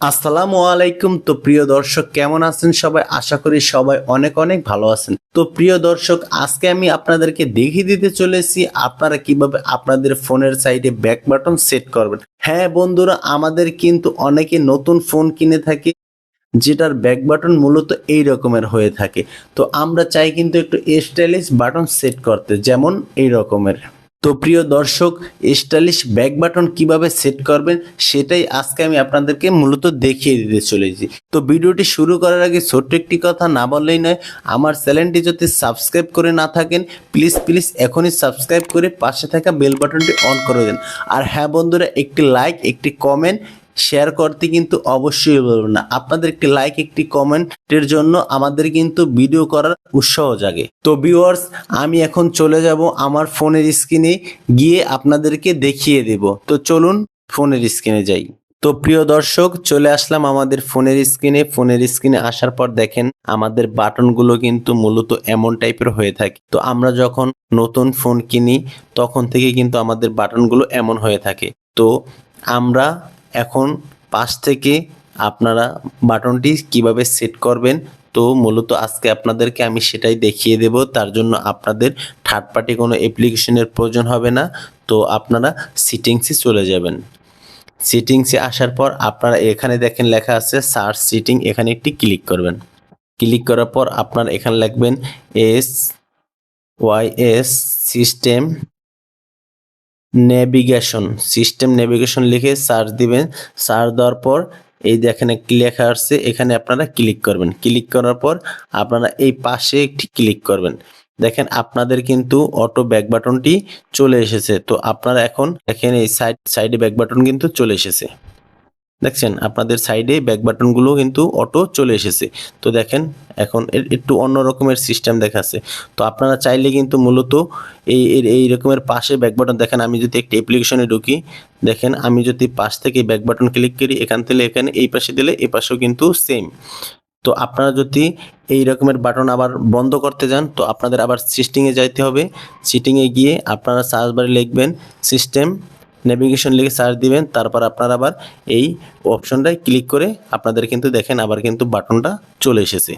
আসসালামু আলাইকুম। তো প্রিয় দর্শক, কেমন আছেন সবাই? আশা করি সবাই অনেক অনেক ভালো আছেন। তো প্রিয় দর্শক, আজকে আমি আপনাদেরকে দেখিয়ে দিতে চলেছি আপনারা কীভাবে আপনাদের ফোনের সাইডে ব্যাক বাটন সেট করবেন। হ্যাঁ বন্ধুরা, আমাদের কিন্তু অনেকে নতুন ফোন কিনে থাকে, যেটার ব্যাক বাটন মূলত এই রকমের হয়ে থাকে। তো আমরা চাই কিন্তু একটু স্টাইলিশ বাটন সেট করতে, যেমন এই রকমের। তো প্রিয় দর্শক, স্টাইলিশ ব্যাক বাটন কীভাবে সেট করবেন সেটাই আজকে আমি আপনাদেরকে মূলত দেখিয়ে দিতে চলেছি। তো ভিডিওটি শুরু করার আগে ছোট্ট একটি কথা না বললেই নয়, আমার চ্যানেলটি যদি সাবস্ক্রাইব করে না থাকেন, প্লিজ প্লিজ এখনই সাবস্ক্রাইব করে পাশে থাকা বেল বাটনটি অন করে দেন। আর হ্যাঁ বন্ধুরা, একটি লাইক, একটি কমেন্ট শেয়ার করতে কিন্তু অবশ্যই বলবেন না। আপনাদের একটি লাইক একটি কমেন্টের জন্য আমাদের কিন্তু ভিডিও করার উৎসাহ জাগে। তো ভিউয়ার্স আমি এখন চলে যাব আমার ফোনের স্ক্রিনে গিয়ে আপনাদেরকে দেখিয়ে দেব। তো চলুন ফোনের স্ক্রিনে যাই। তো প্রিয় দর্শক, চলে আসলাম আমাদের ফোনের স্ক্রিনে ফোনের স্ক্রিনে আসার পর দেখেন, আমাদের বাটনগুলো কিন্তু মূলত এমন টাইপের হয়ে থাকে। তো আমরা যখন নতুন ফোন কিনি, তখন থেকে কিন্তু আমাদের বাটনগুলো এমন হয়ে থাকে। তো আমরা এখন পাশ থেকে আপনারা বাটনটি কীভাবে সেট করবেন? তো মূলত আজকে আপনাদেরকে আমি সেটাই দেখিয়ে দেব। তার জন্য আপনাদের থার্ড পার্টি কোনো অ্যাপ্লিকেশনের প্রয়োজন হবে না। তো আপনারা সিটিংসে চলে যাবেন। সিটিংসে আসার পর আপনারা এখানে দেখেন লেখা আছে সার্চ সিটিং এখানে একটি ক্লিক করবেন। ক্লিক করার পর আপনারা এখানে লিখবেন S Y S system navigation, system navigation লিখে সার্চ দিবেন। সার্চ দেওয়ার পর এই দেখেন একটি লেখা আসছে, এখানে আপনারা ক্লিক করবেন। ক্লিক করার পর আপনারা এই পাশে একটি ক্লিক করবেন। দেখেন আপনাদের কিন্তু অটো ব্যাক বাটনটি চলে এসেছে। তো আপনারা এখন দেখেন এই সাইড, সাইডে ব্যাক বাটন কিন্তু চলে এসেছে। দেখছেন, আপনাদের সাইডে ব্যাক বাটনগুলো কিন্তু অটো চলে এসেছে। তো দেখেন, এখন একটু অন্য রকমের সিস্টেম দেখাচ্ছে। তো আপনারা চাইলে কিন্তু মূলত এই এই রকমের পাশে ব্যাক বাটন দেখেন, আমি যদি একটি অ্যাপ্লিকেশনে ঢুকি, দেখেন, আমি যদি পাশ থেকে ব্যাক বাটন ক্লিক করি, এখান থেকে এখানে এই পাশে দিলে এই পাশেও কিন্তু সেম তো আপনারা যদি এই রকমের বাটন আবার বন্ধ করতে যান, তো আপনাদের আবার সিস্টিংয়ে যাইতে হবে। সিটিংয়ে গিয়ে আপনারা সার্চ বারে লিখবেন সিস্টেম নেভিগেশন লিখে সার্চ দিবেন, তারপর আপনারা আবার এই অপশনটায় ক্লিক করে আপনাদের কিন্তু দেখেন আবার কিন্তু বাটনটা চলে এসেছে।